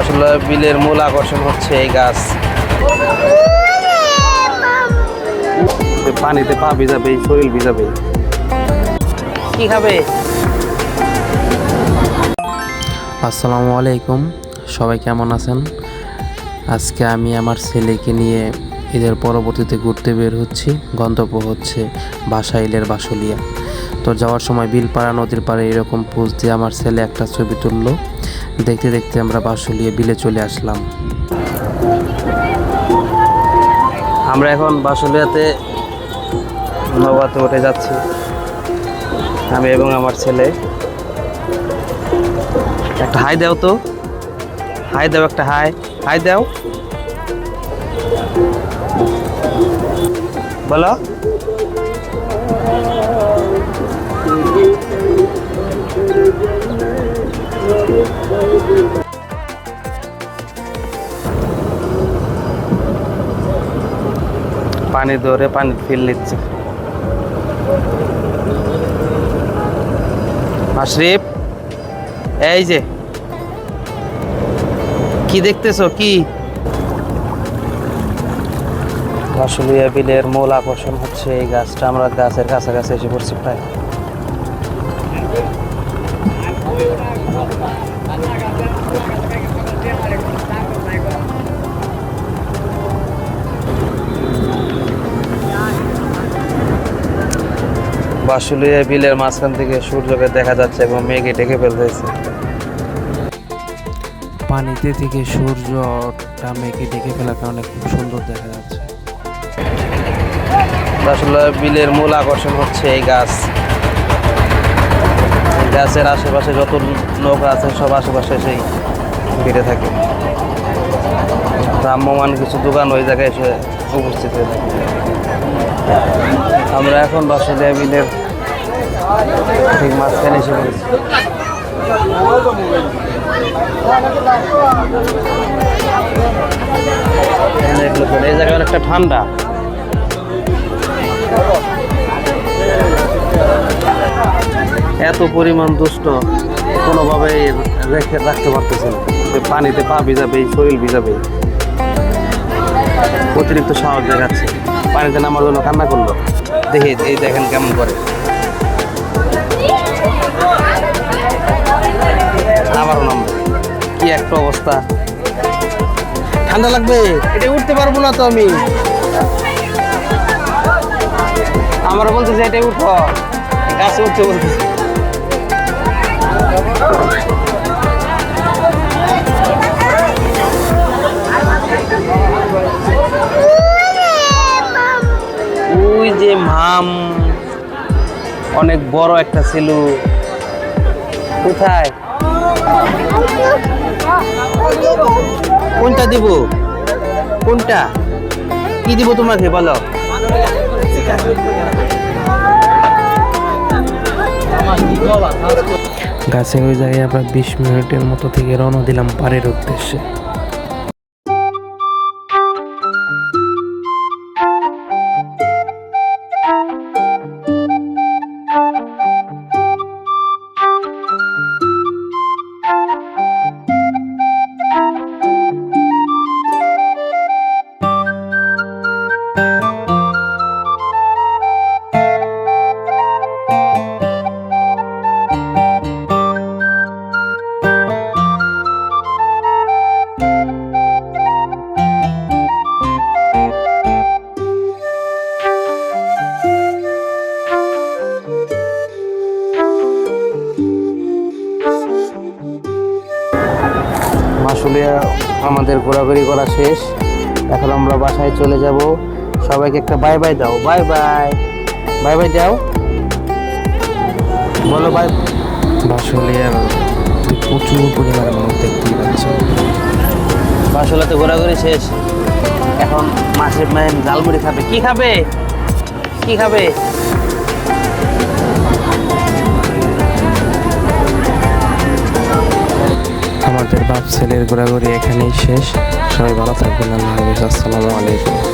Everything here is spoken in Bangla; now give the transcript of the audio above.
আসলে বিলের মূল আকর্ষণ হচ্ছে এই গাছ। পানিতে পা ভিজাবে শরীর ভিজাবে। কি খাবে? আসসালামু আলাইকুম সবাই কেমন আছেন? আজকে আমি আমার ছেলেকে নিয়ে ঈদের পরবর্তীতে ঘুরতে বের হচ্ছি। গন্তব্য হচ্ছে বাসাইলের বাসলিয়া। তো যাওয়ার সময় বিলপাড়া নদীর পাড়ে এরকম পোজ দিয়ে আমার ছেলে একটা ছবি তুললো। দেখতে দেখতে আমরা বাসলিয়া বিলে চলে আসলাম। আমরা এখন বাসুলিয়াতে নৌকাতে উঠে যাচ্ছি। আমি এবং আমার ছেলে। একটা হাই দাও তো। হাই দাও একটা হাই। হাই দাও। বলো। পানি ধরে পানি ফিল নিচ্ছে আশরিফ এই যে। কি দেখতেছো? কি? আশুলিয়া বিলের মূল আকর্ষণ হচ্ছে এই গাছটা। আমরা গাছের কাছাকাছি এসে পড়ছি প্রায়। বাসুলিয়া বিলের মাঝখান থেকে সূর্যকে দেখা যাচ্ছে এবং মেঘে ঢেকে ফেলতেছে। পানিতে থেকে সূর্যটা মেঘে ঢেকে ফেলার কারণে খুব সুন্দর দেখা যাচ্ছে। আসলে বিলের মূল আকর্ষণ হচ্ছে এই গাছ। গাছের আশেপাশে যত নৌকা আছে, সব আশেপাশে সেই ভিড়ে থাকে। ভ্রাম্যমান কিছু দোকান ওই জায়গায় এসে উপস্থিত হয়ে থাকে। আমরা এখন বাসুলিয়া বিলের ঠিক মাঝখানে এসে পড়েছি। এই জায়গায় অনেকটা ঠান্ডা। এত পরিমাণ দুষ্ট কোনোভাবে রেখে রাখতে পারতেছে না। পানিতে পা ভিজাবে শরীর ভিজাবে। অতিরিক্ত সাহস দেখাচ্ছে। পানিতে নামার জন্য কান্না করল। দেখি, এই দেখেন কেমন করে। আবারও নামবে কি একটা অবস্থা। ঠান্ডা লাগবে? এটা উঠতে পারব না তো আমি। আমার বলছে যে এটাই উঠো গাছে উঠতে বলতে ওই যে মাম, অনেক বড় একটা ছিল। কোথায়? কোনটা দিব? কোনটা? কি দিব তোমাকে, বলো। গাছের ওই জায়গায় আমরা বিশ মিনিটের মতো থেকে রওনা দিলাম পাড়ের উদ্দেশ্যে। আসলে আমাদের ঘোরাঘুরি করা শেষ। এখন আমরা বাসায় চলে যাব। সবাইকে একটা বাই বাই দাও। বাই বাই বাই বাই দাও। বলো বাই বাসলিয়ার প্রচুর পরিমাণে মানুষ দেখতেই পাচ্ছে। বাসলাতে ঘোরাঘুরি শেষ। এখন মাছের ম্যাম জালমুড়ি খাবে। কি খাবে? কি খাবে? আমাদের বাপ ছেলের ঘোরাঘুরি এখানেই শেষ। সবাই ভালো থাকবেন আল্লাহ হাফিজ। আসসালামু আলাইকুম।